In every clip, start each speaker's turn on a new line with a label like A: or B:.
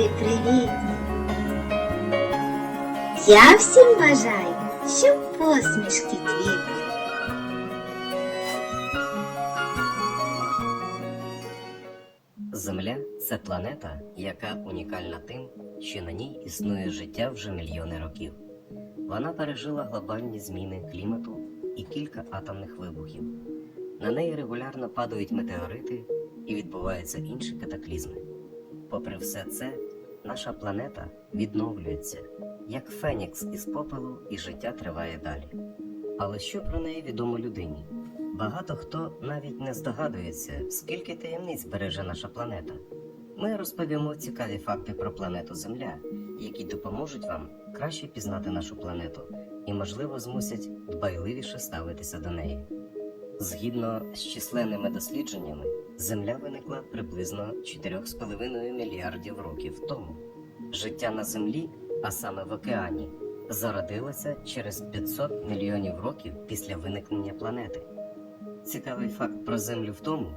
A: люди привітні. Я всім бажаю, щоб посмішки квітли.
B: Земля це планета, яка унікальна тим, що на ній існує життя вже мільйони років. Вона пережила глобальні зміни клімату і кілька атомних вибухів. На неї регулярно падають метеорити і відбуваються інші катаклізми. Попри все це, наша планета відновлюється, як фенікс із попелу, і життя триває далі. Але що про неї відомо людині? Багато хто навіть не здогадується, скільки таємниць береже наша планета. Ми розповімо цікаві факти про планету Земля, які допоможуть вам краще пізнати нашу планету і, можливо, змусять дбайливіше ставитися до неї. Згідно з численними дослідженнями, Земля виникла приблизно 4,5 мільярдів років тому. Життя на Землі, а саме в океані, зародилося через 500 мільйонів років після виникнення планети. Цікавий факт про Землю в тому,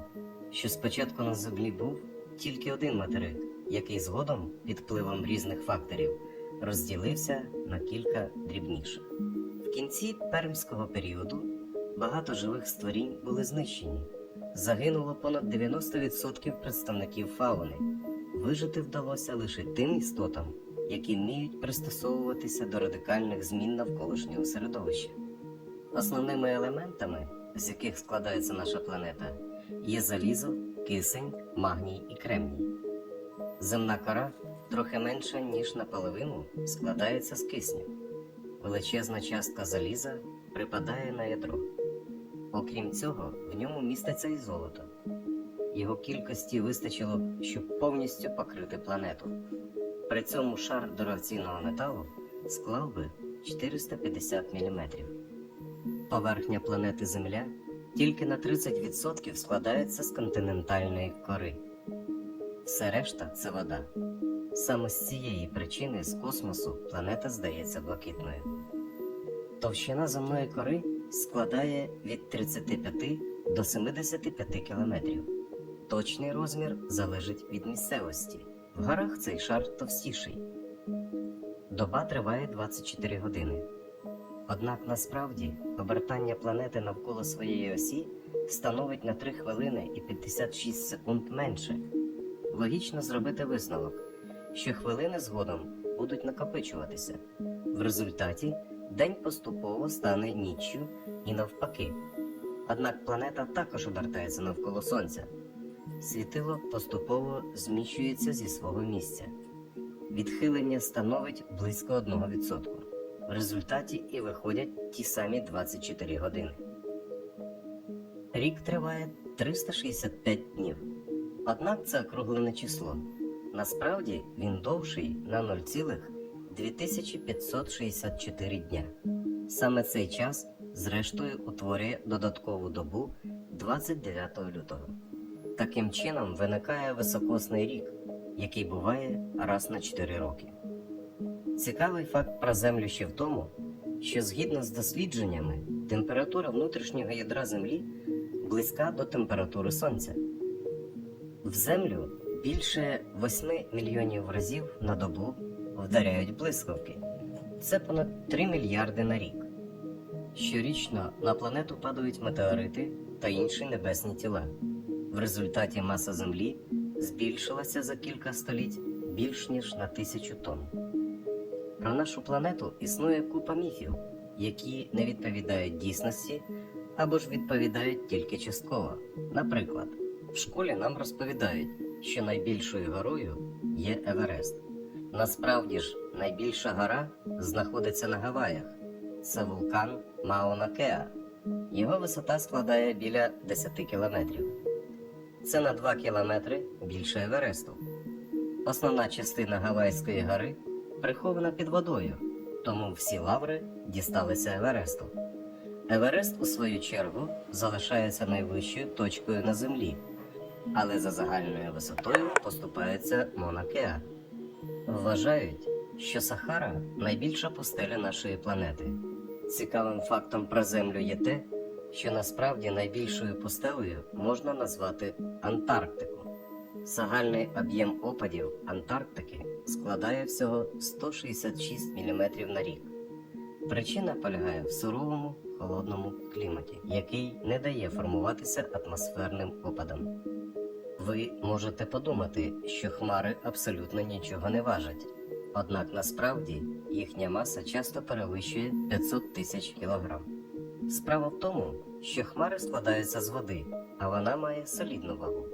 B: що спочатку на Землі був тільки один материк, який згодом, під впливом різних факторів, розділився на кілька дрібніших. В кінці пермського періоду багато живих створінь були знищені. Загинуло понад 90% представників фауни. Вижити вдалося лише тим істотам, які вміють пристосовуватися до радикальних змін навколишнього середовища. Основними елементами, з яких складається наша планета, є залізо, кисень, магній і кремній. Земна кора трохи менша, ніж наполовину, складається з кисню. Величезна частка заліза припадає на ядро. Окрім цього, в ньому міститься і золото. Його кількості вистачило, щоб повністю покрити планету. При цьому шар дорогоцінного металу склав би 450 мм. Поверхня планети Земля тільки на 30% складається з континентальної кори. Все решта це вода. Саме з цієї причини з космосу планета здається блакитною. Товщина земної кори складає від 35 до 75 кілометрів. Точний розмір залежить від місцевості. В горах цей шар товстіший. Доба триває 24 години. Однак насправді обертання планети навколо своєї осі становить на 3 хвилини і 56 секунд менше. Логічно зробити висновок, що хвилини згодом будуть накопичуватися. В результаті день поступово стане ніччю і навпаки. Однак планета також обертається навколо Сонця. Світило поступово зміщується зі свого місця. Відхилення становить близько 1%. В результаті і виходять ті самі 24 години. Рік триває 365 днів. Однак це округлене число. Насправді він довший на 0,2564 дня. Саме цей час, зрештою, утворює додаткову добу 29 лютого. Таким чином виникає високосний рік, який буває раз на 4 роки. Цікавий факт про Землю ще в тому, що згідно з дослідженнями, температура внутрішнього ядра Землі близька до температури Сонця. В Землю більше 8 мільйонів разів на добу вдаряють блискавки. Це понад 3 мільярди на рік. Щорічно на планету падають метеорити та інші небесні тіла. В результаті маса Землі збільшилася за кілька століть більш ніж на тисячу тонн. Про нашу планету існує купа міфів, які не відповідають дійсності або ж відповідають тільки частково. Наприклад, в школі нам розповідають, що найбільшою горою є Еверест. Насправді ж, найбільша гора знаходиться на Гаваях. Це вулкан Мауна Кеа. Його висота складає біля 10 кілометрів. Це на 2 кілометри більше Евересту. Основна частина Гавайської гори прихована під водою, тому всі лаври дісталися Евересту. Еверест, у свою чергу, залишається найвищою точкою на землі, але за загальною висотою поступається Монакеа. Вважають, що Сахара найбільша пустеля нашої планети. Цікавим фактом про Землю є те, що насправді найбільшою пустелею можна назвати Антарктику. Загальний об'єм опадів Антарктики складає всього 166 мм на рік. Причина полягає в суровому холодному кліматі, який не дає формуватися атмосферним опадам. Ви можете подумати, що хмари абсолютно нічого не важать, однак насправді їхня маса часто перевищує 500 тисяч кілограм. Справа в тому, що хмари складаються з води, а вона має солідну вагу.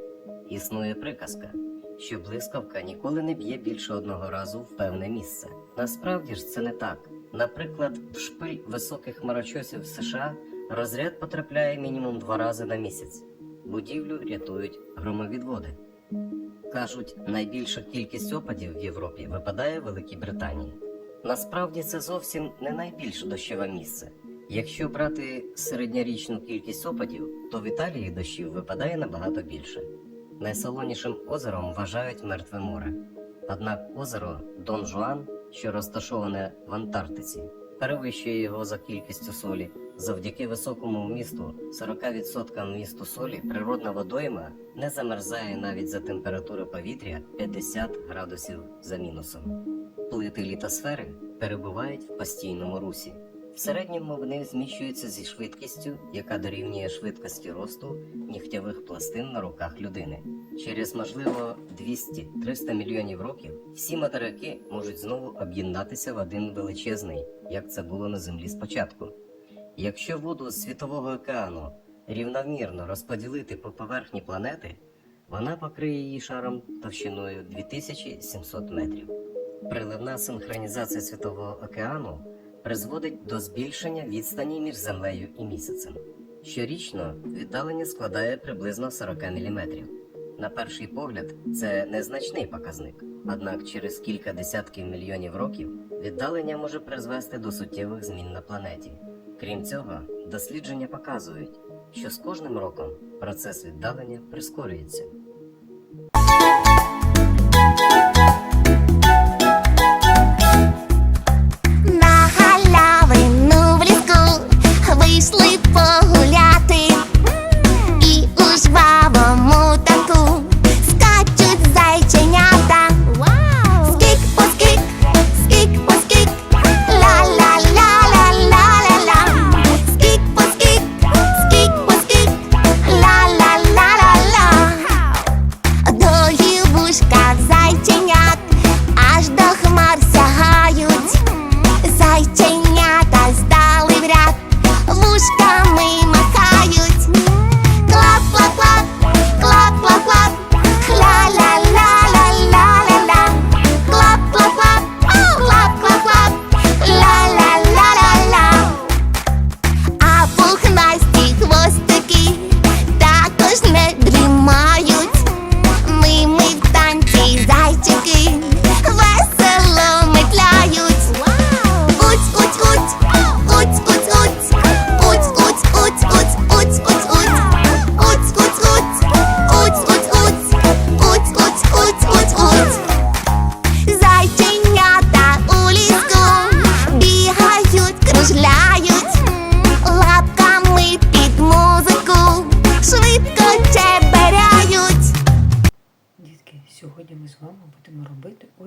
B: Існує приказка, що блискавка ніколи не б'є більше одного разу в певне місце. Насправді ж це не так. Наприклад, в шпиль високих хмарочосів США розряд потрапляє мінімум два рази на місяць. Будівлю рятують громовідводи. Кажуть, найбільша кількість опадів в Європі випадає в Великій Британії. Насправді це зовсім не найбільш дощове місце. Якщо брати середньорічну кількість опадів, то в Італії дощів випадає набагато більше. Найсолонішим озером вважають Мертве море. Однак озеро Дон Жуан, що розташоване в Антарктиці, перевищує його за кількістю солі. Завдяки високому вмісту 40% вмісту солі природна водойма не замерзає навіть за температури повітря 50 градусів за мінусом. Плити літосфери перебувають в постійному русі. В середньому вони зміщуються зі швидкістю, яка дорівнює швидкості росту нігтєвих пластин на руках людини. Через можливо 200-300 мільйонів років всі материки можуть знову об'єднатися в один величезний, як це було на землі спочатку. Якщо воду з світового океану рівномірно розподілити по поверхні планети, вона покриє її шаром товщиною 2700 метрів. Приливна синхронізація світового океану призводить до збільшення відстані між землею і місяцем. Щорічно віддалення складає приблизно 40 мм. На перший погляд, це незначний показник, однак через кілька десятків мільйонів років віддалення може призвести до суттєвих змін на планеті. Крім цього, дослідження показують, що з кожним роком процес віддалення прискорюється.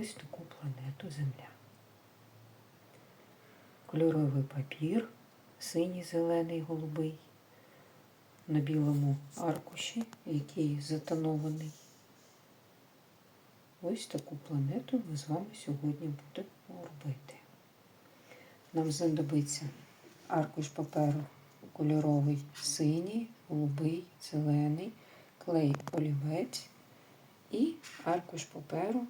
C: Ось таку планету Земля. Кольоровий папір, синій, зелений, голубий, на білому аркуші, який затонований. Ось таку планету ми з вами сьогодні будемо робити. Нам знадобиться аркуш паперу кольоровий синій, голубий, зелений, клей олівець і аркуш паперу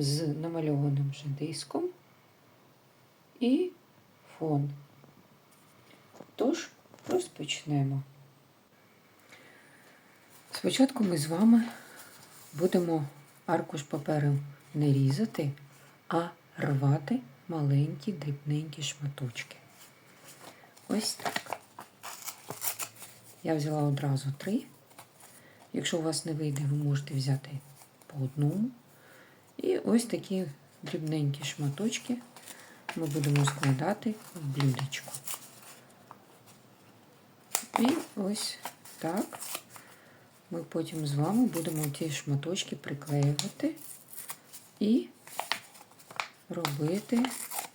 C: з намальованим вже диском і фон. Тож, розпочнемо. Спочатку ми з вами будемо аркуш паперу не різати, а рвати маленькі дрібненькі шматочки. Ось так. Я взяла одразу три. Якщо у вас не вийде, ви можете взяти по одному. І ось такі дрібненькі шматочки ми будемо складати в блюдечко. І ось так ми потім з вами будемо ці шматочки приклеювати і робити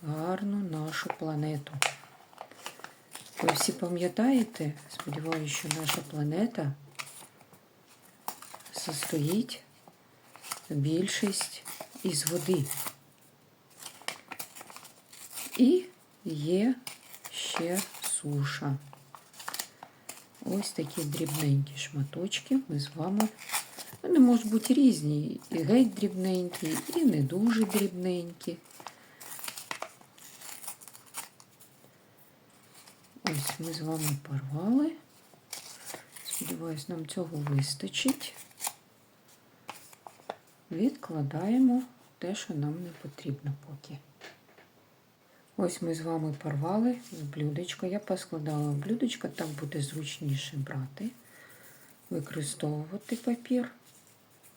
C: гарну нашу планету. Ви всі пам'ятаєте, сподіваюся, що наша планета состоїть більшість із води. І є ще суша. Ось такі дрібненькі шматочки ми з вами. Вони можуть бути різні, і геть дрібненькі, і не дуже дрібненькі. Ось ми з вами порвали. Сподіваюсь, нам цього вистачить. Відкладаємо те, що нам не потрібно поки. Ось ми з вами порвали з блюдечка. Я поскладала в блюдечко, так буде зручніше брати, використовувати папір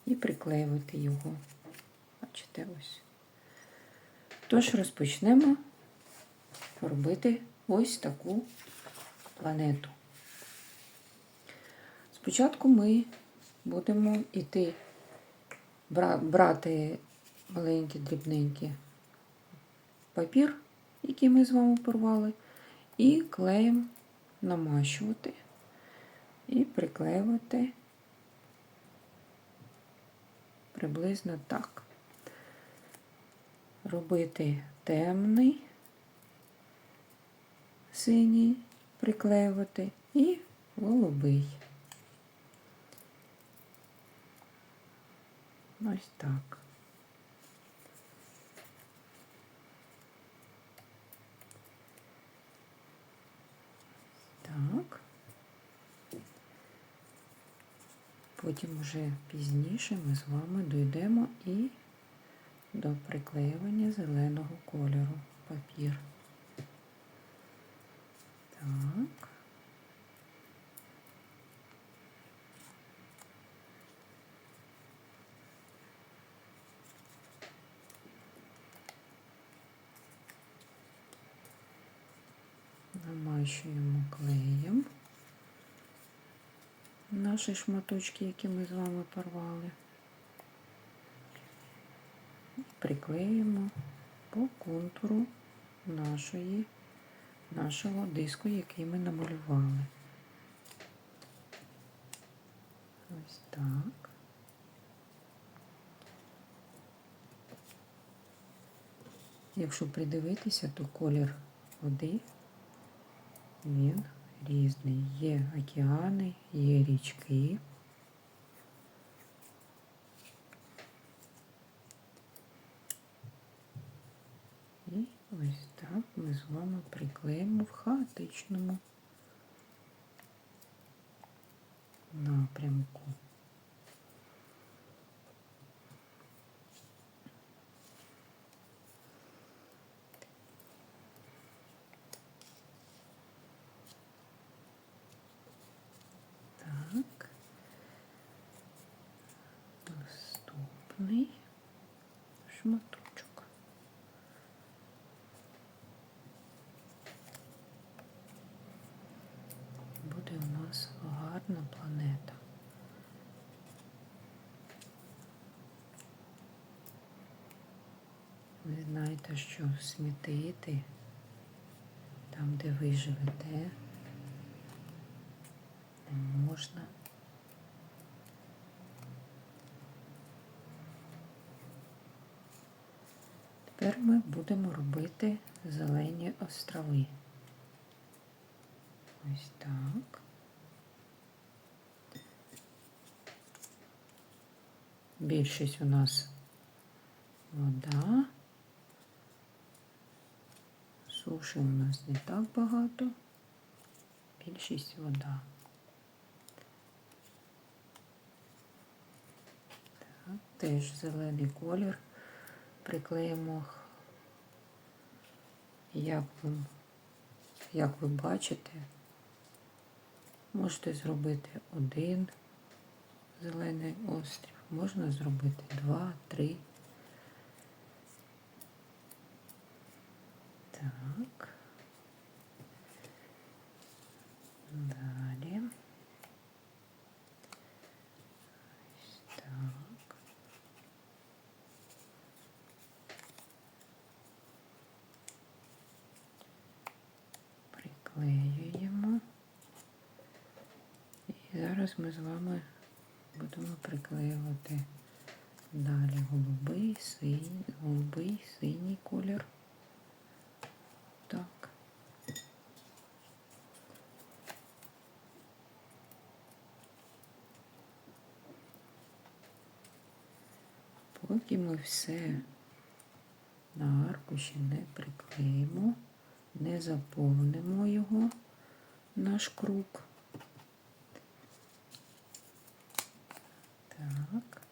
C: і приклеювати його. Бачите, ось. Тож розпочнемо робити ось таку планету. Спочатку ми будемо йти брати маленький дрібненький папір, який ми з вами порвали, і клеєм намащувати і приклеювати приблизно так. Робити темний, синій, приклеювати і голубий. Ось так. Так. Потім вже пізніше ми з вами дійдемо і до приклеювання зеленого кольору папір. Так. Намащуємо клеєм наші шматочки, які ми з вами порвали. Приклеїмо по контуру нашої, нашого диску, який ми намалювали. Ось так. Якщо придивитися, то колір води він різний. Є океани, є річки. І ось так ми з вами приклеїмо в хаотичному напрямку. Так. Наступний шматочок. Буде у нас гарна планета. Ви знаєте, що смітити там, де ви живете, не можна. Тепер ми будемо робити зелені острови. Ось так. Більшість у нас вода. Суші у нас не так багато. більшість вода. Так, теж зелений колір. Приклеїмо, як ви, як ви бачите, можете зробити один зелений острів, можна зробити два, три. Так. Далі. Ось так. Приклеюємо. І зараз ми з вами будемо приклеювати далі голубий, синій, голубий, синій колір. Так. Поки ми все на аркуші не приклеїмо, не заповнимо його, наш круг. Так.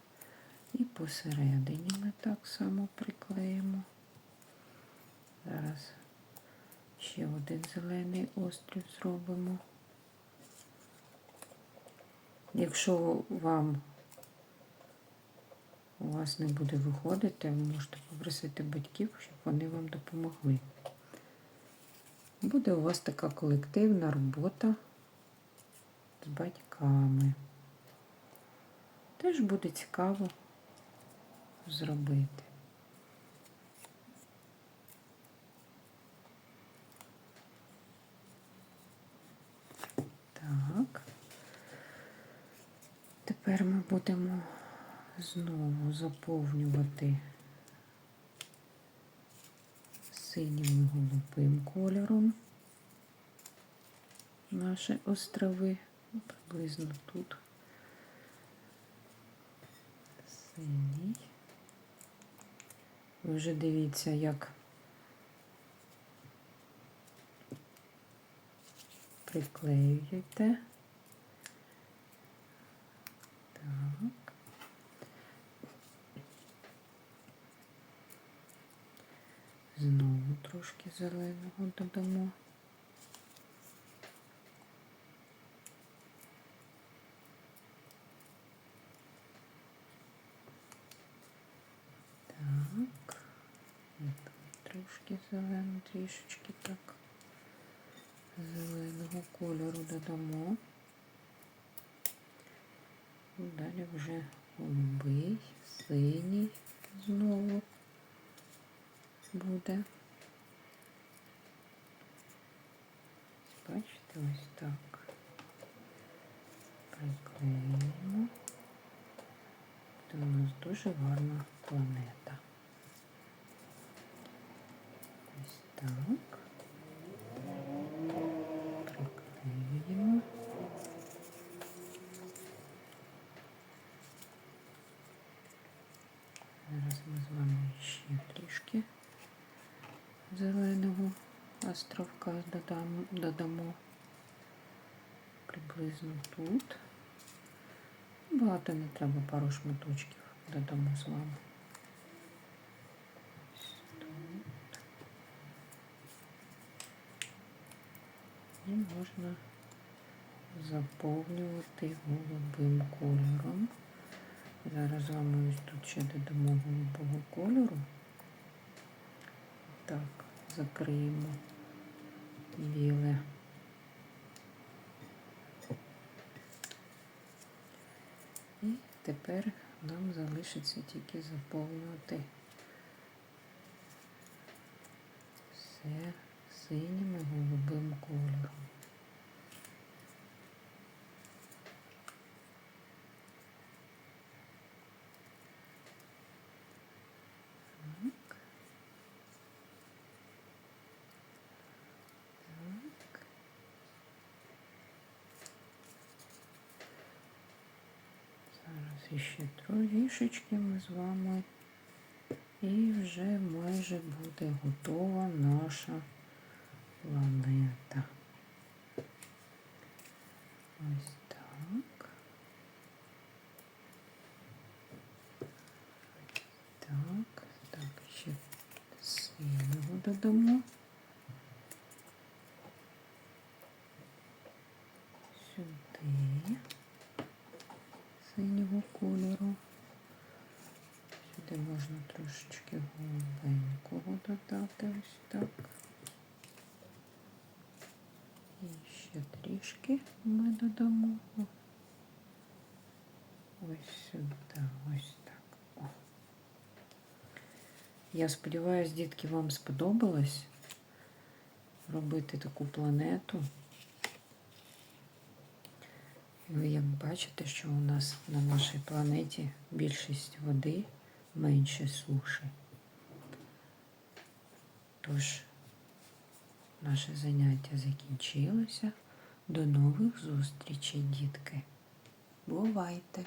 C: І посередині ми так само приклеїмо. Зараз ще один зелений острів зробимо. Якщо вам у вас не буде виходити, ви можете попросити батьків, щоб вони вам допомогли. Буде у вас така колективна робота з батьками. Теж буде цікаво зробити. Так. Тепер ми будемо знову заповнювати синім і голубим кольором наші острови. Приблизно тут. Синій. Ви вже дивіться, як приклеюєте. Так. Знову трошки зеленого додамо. Так. Трошки зелено, трішечки так. Зеленого кольору додамо. Далі вже голубий, синій знову буде. Бачите, ось так. Приклеїмо. Це у нас дуже гарна планета. Ось так. Приклеюємо. Зараз ми з вами ще трішки зеленого островка додамо приблизно тут. Багато не треба, пару шматочків додамо з вами. Ось тут. І можна заповнювати голубим кольором. Зараз з вами ось тут ще додамо голубого кольору. Так, закриємо біле. І тепер нам залишиться тільки заповнювати все синім і голубим кольором. ще трішечки ми з вами. І вже майже буде готова наша планета. Ось так. Так, так, ще синього додамо. Трошечки голубенького додати ось так. І ще трішки ми додамо. Ось сюди, ось так. О. Я сподіваюся, дітки, вам сподобалось робити таку планету. Ви як бачите, що у нас на нашій планеті більшість води, менше суші. Тож, наше заняття закінчилося. До нових зустрічей, дітки. Бувайте!